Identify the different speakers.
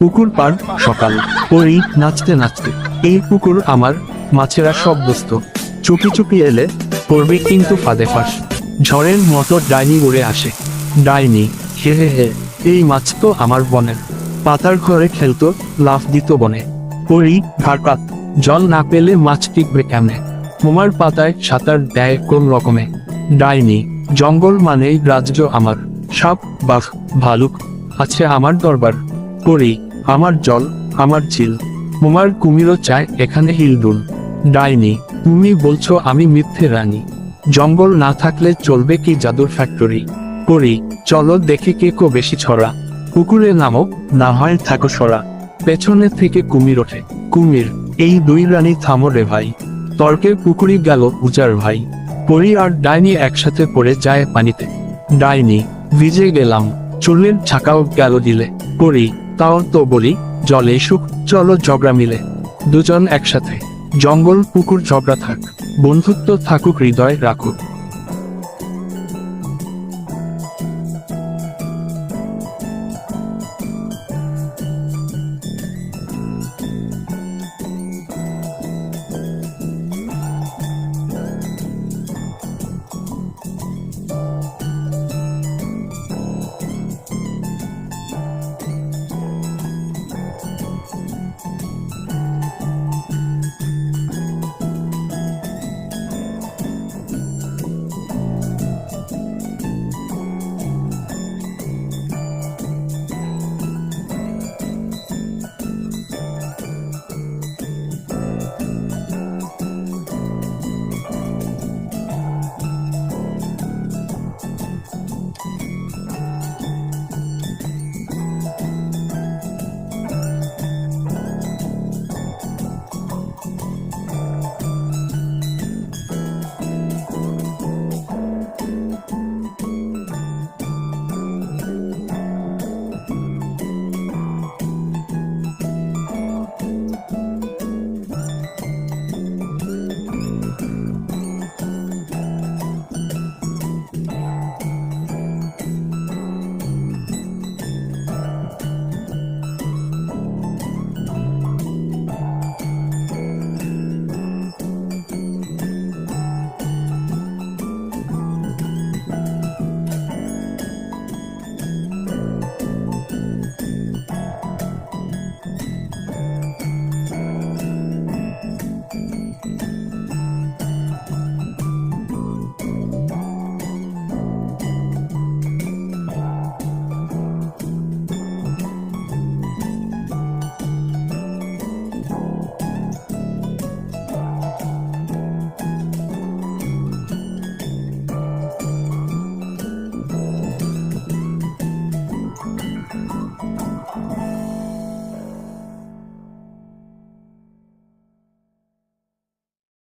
Speaker 1: পুকুর পার সকাল। পরি নাচতে নাচতে। এই পুকুর আমার মাছেরা সব দোস্ত চুপি চুপি এলে পড়বে কিন্তু ফাঁদে ফাঁস। ঝড়ের মতো ডাইনি উড়ে আসে। ডাইনি, হে হে হে, এই মাছ তো আমার বনের পাতার ঘরে খেলতো লাফ দিত বনে। পরি ঘাটপাত, জল না পেলে মাছ টিকবে কেমনে? তোমার পাতায় সাঁতার দেয় কোন রকমে? ডাইনি, জঙ্গল মানেই রাজ্য আমার। সাপ, বাঘ, ভালুক, আছে আমার দরবার। করি আমার জল, আমার ঝিল, তোমার কুমিরও চায় এখানে হিলডুল। ডাইনি, তুমি বলছো আমি মিথ্যে রানী। জঙ্গল না থাকলে চলবে কি জাদুর ফ্যাক্টরি করি, চলো দেখি কে কো বেশি ছড়া। পুকুরে নামো, না হয় থাকো সরা। পেছনে থেকে কুমির ওঠে। কুমির, এই দুই রানী থামো রে ভাই। তর্কে পুকুরি গেল উজার ভাই। পরি আর ডাইনি একসাথে পড়ে যায় পানিতে। ডাইনি, ভিজে গেলাম। চুলের ছাকাও গেল দিলে পরি তাও তো বলি, জলে সুখ, চলো ঝগড়া মিলে। দুজন একসাথে। জঙ্গল, পুকুর, ঝগড়া থাক। বন্ধুত্ব থাকুক, হৃদয় রাখুক।